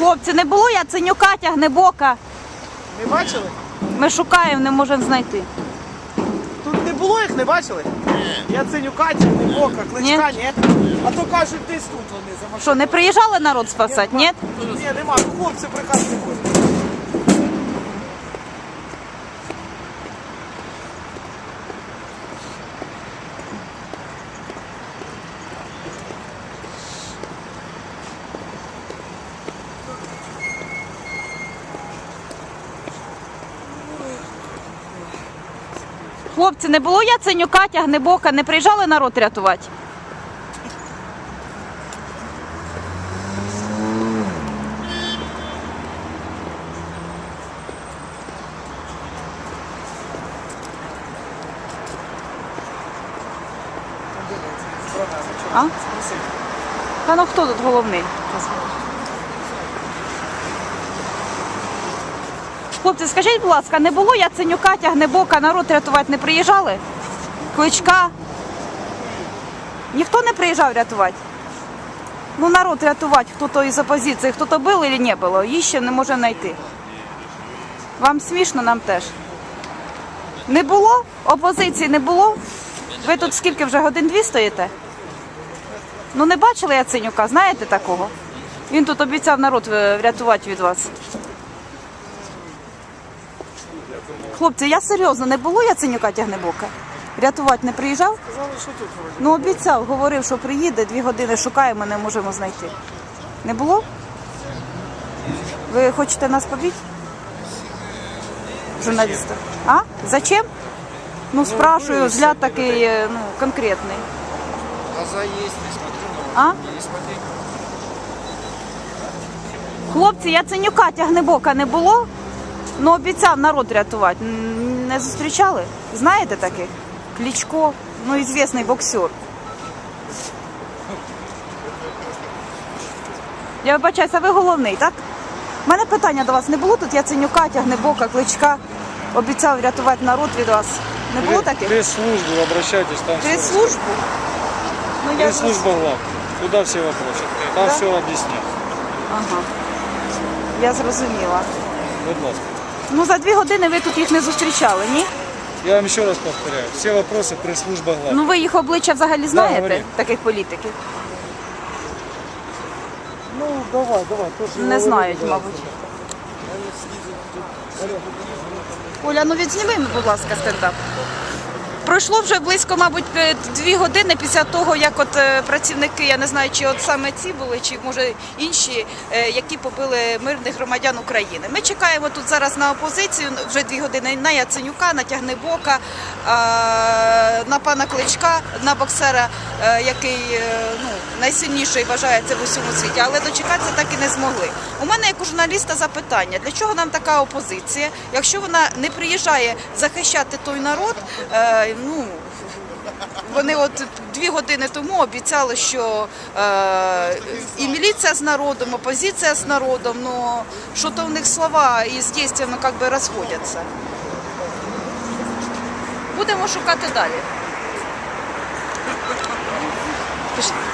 Хлопці, не було Яценюка, Тягнебока. Не бачили? Ми шукаємо, не можемо знайти. Тут не було їх, не бачили? Ні. Яценюка, Чернебока, Кличка, ні. А то кажуть, десь тут вони за машиною. Що, не приїжджали народ спасати, ні? Ні, нема, ну хлопці приказ не будуть. Хлопці, не було Яценюка, Тягнебока, не приїжджали народ рятувати. А? Та ну хто тут головний? Хлопці, скажіть, будь ласка, не було Яценюка, Тягнебока, народ рятувати не приїжджали? Кличка? Ніхто не приїжджав рятувати? Ну, народ рятувати, хто то із опозиції, хто то був чи не було, її ще не може знайти. Вам смішно, нам теж. Не було? Опозиції не було? Ви тут скільки вже годин дві стоїте? Ну не бачили Яценюка, знаєте такого? Він тут обіцяв народ е, врятувати від вас. Хлопці, я серйозно, не було Яценюка Тягнебока? Рятувати не приїжджав? Казали, що тут вроді. Ну обіцяв, говорив, що приїде, дві години шукаємо, не можемо знайти. Не було? Ви хочете нас побити? Журналіста. А? Зачем? Ну, спрашиваю, взгляд такий е, ну, конкретний. Глаза есть, не смотрю А? не смотри. Хлопці, Яценюка Тягнебока не було, ну обіцяв народ рятувати. Не зустрічали? Знаєте таких? Кличко, ну, ізвісний боксер. Я вибачаюся, ви головний, так? У мене питання до вас. Не було тут Яценюка, Тягнебока, Кличка? Обіцяв врятувати народ від вас. Не було таких? Пресс-службу обращайтесь, там все. Прес-службу? Ну, я. Пресс-служба глав. Туда все вопросы. Там Да? все объяснят. Ага. Я зрозуміла. Будь ласка. Ну, за дві години ви тут їх не зустрічали, ні? Я вам еще раз повторяю. Все вопросы пресс-служба глав. Ну ви їх обличчя взагалі знаєте, говори. таких політиків? Ну, давай, давай. то, що Не говорили, знають, мабуть. Оля, ну відзніми, будь ласка, стендап. Пройшло вже близько, мабуть, е, дві години після того, як от е, працівники, я не знаю, чи от саме ці були, чи може інші, е, які побили мирних громадян України. Ми чекаємо тут зараз на опозицію вже дві години на Яценюка, на Тягнебока, на пана Кличка, на боксера, який ну, найсильніший вважається в усьому світі, але дочекатися так і не змогли. У мене як у журналіста запитання: для чого нам така опозиція, якщо вона не приїжджає захищати той народ? ну вони от дві години тому обіцяли, що е, і міліція з народом, опозиція з народом, ну, але що то в них слова і з ну як би розходяться. Будемо шукати далі. Пішли.